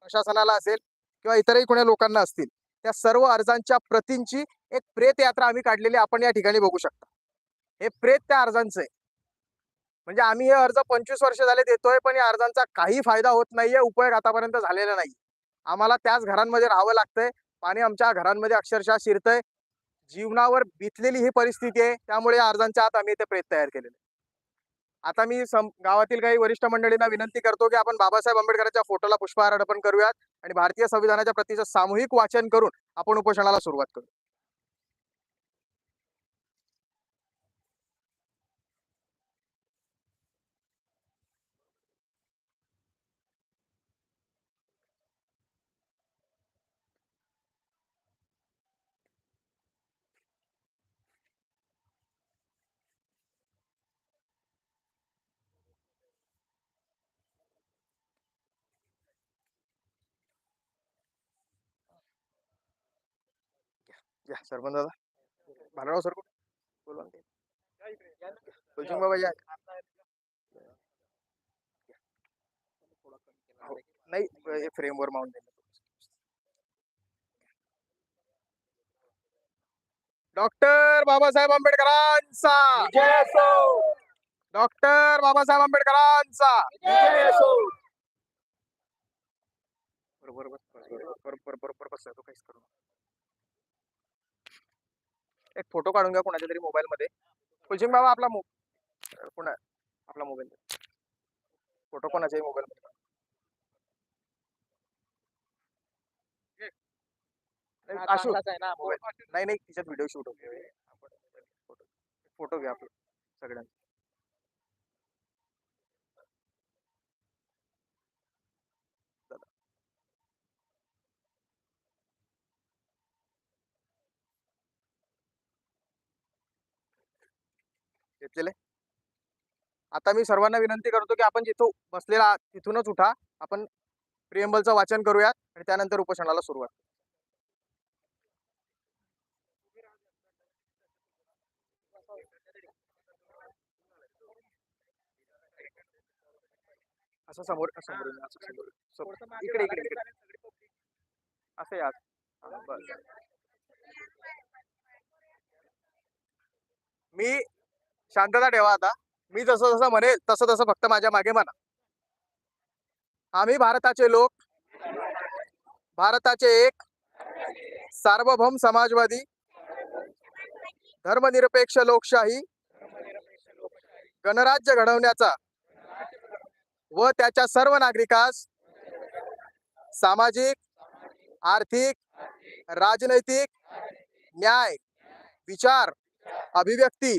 प्रशासनाला असेल किंवा इतरही कोणी लोकांना असतील त्या सर्व अर्जांच्या प्रतींची एक प्रेत यात्रा आम्ही काढलेली आपण या ठिकाणी बघू शकता. हे प्रेत त्या अर्जांचं आहे. म्हणजे आम्ही हे अर्ज पंचवीस वर्ष झाले देतोय पण या अर्जांचा काही फायदा होत नाहीये उपयोग आतापर्यंत झालेला नाही. आम्हाला त्याच घरांमध्ये राहावं लागतंय. पाणी आमच्या घरांमध्ये अक्षरशः शिरतंय. जीवनावर बितलेली ही परिस्थिती आहे. त्यामुळे या अर्जांच्या आत आम्ही ते प्रेत तयार केलेले आता मी गावातील काही वरिष्ठ मंडळींना विनंती करतो की आपण बाबासाहेब आंबेडकरांच्या फोटोला पुष्पहार अर्पण करूयात आणि भारतीय संविधानाच्या प्रतीचं सामूहिक वाचन करून आपण उपोषणाला सुरुवात करू. या सरपंच दादा भांडराव सर कुठे बोलवा ना ते. बाबा या हो. नाही फ्रेमवर देईल डॉक्टर बाबासाहेब आंबेडकरांचा डॉक्टर बाबासाहेब आंबेडकरांचा बरोबर बरोबर बरोबर बरोबर बरोबर बस तो काहीच करू नका. एक फोटो काढून घ्या कोणाच्या तरी मोबाईल मध्ये कुलसिंग बाबा आपला मो कोणा आपला मोबाईल. फोटो कोणाच्याही मोबाईल मध्ये. नाही, आशू. नाही नाही तिच्यात व्हिडिओ शूट होतो फोटो फोटो घ्या आपला सगळ्यांचा. घेतलेले आता मी सर्वांना विनंती करतो की आपण जिथं बसलेला आहात, तिथूनच उठा आपण प्रियंबलचं वाचन करूयात आणि त्यानंतर उपोषणाला सुरुवात. असं समोर समोर. इकडे इकडे इकडे असं या. मी शांतता ठेवा आता. मी जसं जसं म्हणे तसं तसं फक्त माझ्या मागे म्हणा आम्ही भारताचे लोक. भारताचे एक सार्वभौम समाजवादी. धर्मनिरपेक्ष लोकशाही. गणराज्य घडवण्याचा व त्याच्या सर्व नागरिकास सामाजिक आर्थिक राजनैतिक न्याय विचार अभिव्यक्ती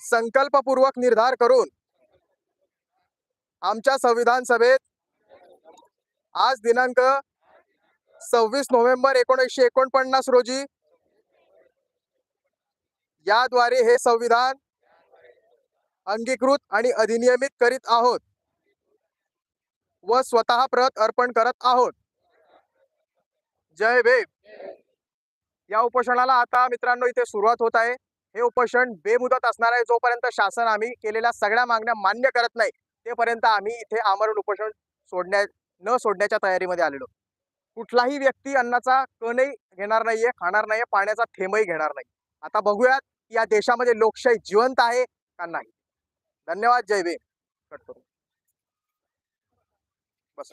संकल्पपूर्वक निर्धार करून आमच्या संविधान सभेत आज दिनांक सव्वीस नोव्हेंबर एकोणीसशे एकोणपन्नास रोजी याद्वारे हे संविधान अंगीकृत आणि अधिनियमित करीत आहोत व स्वतः प्रत अर्पण करत आहोत. जय भीम. या उपोषणाला आता मित्रांनो इथे सुरुवात होत आहे. हे उपोषण बेमुदत असणार आहे. जोपर्यंत शासन आम्ही केलेल्या सगळ्या मागण्या मान्य करत नाही तेपर्यंत आम्ही इथे आमरण उपोषण सोडण्या न सोडण्याच्या तयारीमध्ये आलेलो. कुठलाही व्यक्ती अन्नाचा कणही घेणार नाहीये खाणार नाहीये पाण्याचा थेंबही घेणार नाही. आता बघूयात या देशामध्ये लोकशाही जिवंत आहे का नाही. धन्यवाद. जय भेम. कट करू. बस.